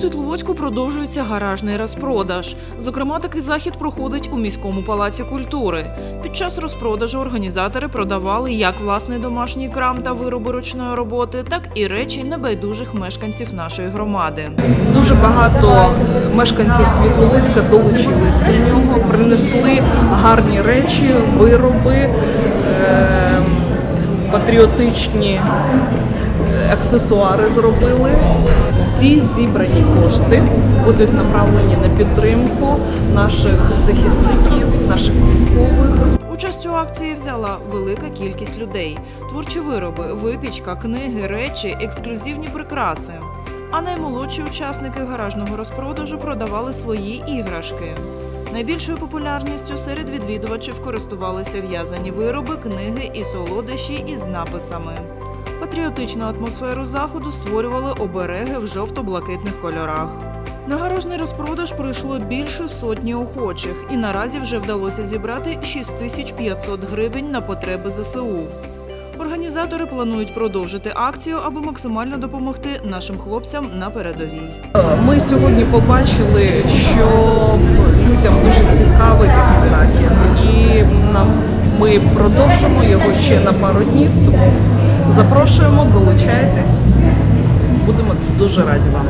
Світловодську продовжується гаражний розпродаж. Зокрема, такий захід проходить у міському палаці культури. Під час розпродажу організатори продавали як власний домашній крам та вироби ручної роботи, так і речі небайдужих мешканців нашої громади. Дуже багато мешканців Світловицька долучились до нього, принесли гарні речі, вироби, патріотичні е, аксесуари зробили. Всі зібрані кошти будуть направлені на підтримку наших захисників, наших військових. Участь у акції взяла велика кількість людей: творчі вироби, випічка, книги, речі, ексклюзивні прикраси. А наймолодші учасники гаражного розпродажу продавали свої іграшки. Найбільшою популярністю серед відвідувачів користувалися в'язані вироби, книги і солодощі із написами. Патріотичну атмосферу заходу створювали обереги в жовто-блакитних кольорах. На гаражний розпродаж прийшло більше сотні охочих, і наразі вже вдалося зібрати 6500 гривень на потреби ЗСУ. Організатори планують продовжити акцію, аби максимально допомогти нашим хлопцям на передовій. Ми сьогодні побачили, що людям дуже цікавий захід, і ми продовжимо його ще на пару днів. Тому запрошуємо, долучайтесь. Будемо дуже раді вам.